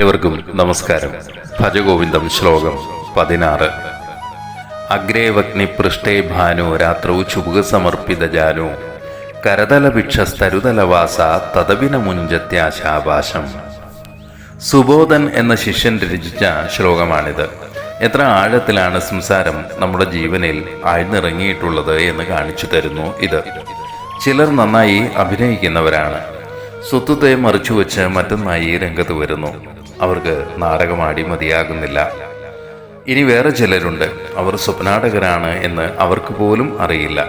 ഏവർക്കും നമസ്കാരം. ഭജഗോവിന്ദം ശ്ലോകം പതിനാറ്. അഗ്രേ വഗ്നി പൃഷ്ഠേ ഭാനു രാത്രൗ ചുബുക സമർപ്പിത ജാനു. കരതല ഭിക്ഷസ്തരുതലവാസ തദവിന മുഞ്ചത്യാശാപാശം. സുബോധൻ എന്ന ശിഷ്യൻ രചിച്ച ശ്ലോകമാണിത്. എത്ര ആഴത്തിലാണ് സംസാരം നമ്മുടെ ജീവനിൽ ആഴ്ന്നിറങ്ങിയിട്ടുള്ളത് എന്ന് കാണിച്ചു തരുന്നു ഇത്. ചിലർ നന്നായി അഭിനയിക്കുന്നവരാണ്. സ്വത്വത്തെ മറിച്ചുവെച്ച് മറ്റൊന്നായി രംഗത്ത് വരുന്നു. അവർക്ക് നാടകം മതിയാകുന്നില്ല. ഇനി വേറെ ചിലരുണ്ട്. അവർ സ്വപ്നാടകരാണ് എന്ന് അവർക്ക് പോലും അറിയില്ല.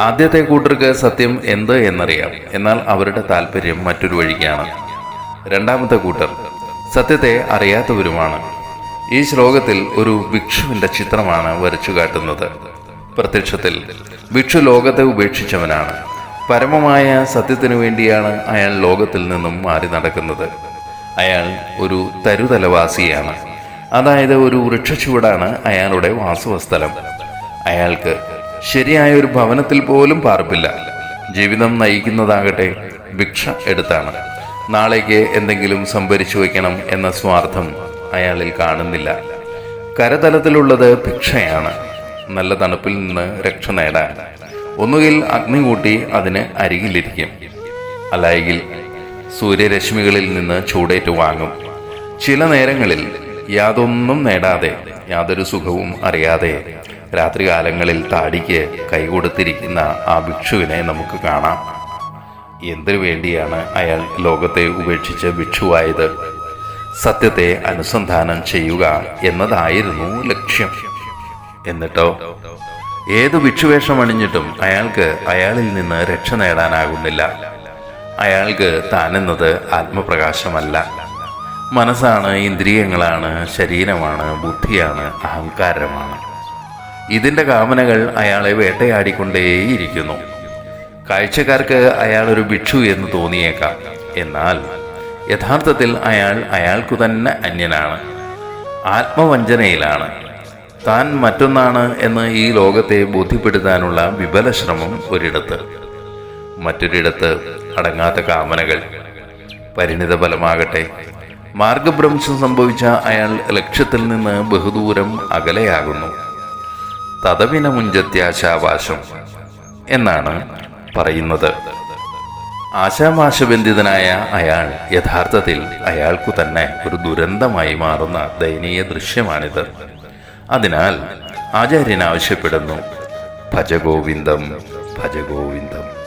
ആദ്യത്തെ കൂട്ടർക്ക് സത്യം എന്ത് എന്നറിയാം. എന്നാൽ അവരുടെ താല്പര്യം മറ്റൊരു വഴിക്കാണ്. രണ്ടാമത്തെ കൂട്ടർ സത്യത്തെ അറിയാത്തവരുമാണ്. ഈ ശ്ലോകത്തിൽ ഒരു ഭിക്ഷുവിന്റെ ചിത്രമാണ് വരച്ചു കാട്ടുന്നത്. പ്രത്യക്ഷത്തിൽ ഭിക്ഷു ലോകത്തെ ഉപേക്ഷിച്ചവനാണ്. പരമമായ സത്യത്തിനു വേണ്ടിയാണ് അയാൾ ലോകത്തിൽ നിന്നും മാറി നടക്കുന്നത്. അയാൾ ഒരു തരുതലവാസിയാണ്. അതായത് ഒരു വൃക്ഷച്ചുവടാണ് അയാളുടെ വാസവസ്ഥലം അയാൾക്ക് ശരിയായ ഒരു ഭവനത്തിൽ പോലും പാർപ്പില്ല. ജീവിതം നയിക്കുന്നതാകട്ടെ ഭിക്ഷ എടുത്താണ്. നാളേക്ക് എന്തെങ്കിലും സംഭരിച്ചു വയ്ക്കണം എന്ന സ്വാർത്ഥം അയാളിൽ കാണുന്നില്ല. കരതലത്തിലുള്ളത് ഭിക്ഷയാണ്. നല്ല തണുപ്പിൽ നിന്ന് രക്ഷ നേടാൻ. ഒന്നുകിൽ അഗ്നി കൂട്ടി അതിന് അരികിലിരിക്കും. അല്ലായെങ്കിൽ സൂര്യരശ്മികളിൽ നിന്ന് ചൂടേറ്റ് വാങ്ങും. ചില നേരങ്ങളിൽ യാതൊന്നും നേടാതെ യാതൊരു സുഖവും അറിയാതെ രാത്രികാലങ്ങളിൽ താടിക്ക് കൈകൊടുത്തിരിക്കുന്ന ആ ഭിക്ഷുവിനെ നമുക്ക് കാണാം. എന്തിനു വേണ്ടിയാണ് അയാൾ ലോകത്തെ ഉപേക്ഷിച്ച് ഭിക്ഷുവായത്? സത്യത്തെ അനുസന്ധാനം ചെയ്യുക എന്നതായിരുന്നു ലക്ഷ്യം. എന്നിട്ടോ? ഏത് ഭിക്ഷുവേഷം അണിഞ്ഞിട്ടും അയാൾക്ക് അയാളിൽ നിന്ന് രക്ഷ നേടാനാകുന്നില്ല. അയാൾക്ക് താനെന്നത് ആത്മപ്രകാശമല്ല. മനസ്സാണ് ഇന്ദ്രിയങ്ങളാണ് ശരീരമാണ് ബുദ്ധിയാണ് അഹങ്കാരമാണ്. ഇതിന്റെ കാമനകൾ അയാളെ വേട്ടയാടിക്കൊണ്ടേയിരിക്കുന്നു. കാഴ്ചക്കാർക്ക് അയാൾ ഒരു ഭിക്ഷു എന്ന് തോന്നിയേക്കാം. എന്നാൽ യഥാർത്ഥത്തിൽ അയാൾ അയാൾക്കു തന്നെ അന്യനാണ്. ആത്മവഞ്ചനയിലാണ്. താൻ മറ്റൊന്നാണ് എന്ന് ഈ ലോകത്തെ ബോധ്യപ്പെടുത്താനുള്ള വിപല ശ്രമം ഒരിടത്ത്. മറ്റൊരിടത്ത് അടങ്ങാത്ത കാമനകൾ. പരിണിത ഫലമാകട്ടെ മാർഗഭ്രംശം സംഭവിച്ച അയാൾ ലക്ഷ്യത്തിൽ നിന്ന് ബഹുദൂരം അകലെയാകുന്നു. തതവിന മുഞ്ചത്യാശാവാശം എന്നാണ് പറയുന്നത്. ആശാമാശബന്ധിതനായ അയാൾ യഥാർത്ഥത്തിൽ അയാൾക്കു തന്നെ ഒരു ദുരന്തമായി മാറുന്ന ദയനീയ ദൃശ്യമാണിത്. അതിനാൽ ആചാര്യൻ ആവശ്യപ്പെടുന്നു ഭജഗോവിന്ദം ഭജഗോവിന്ദം.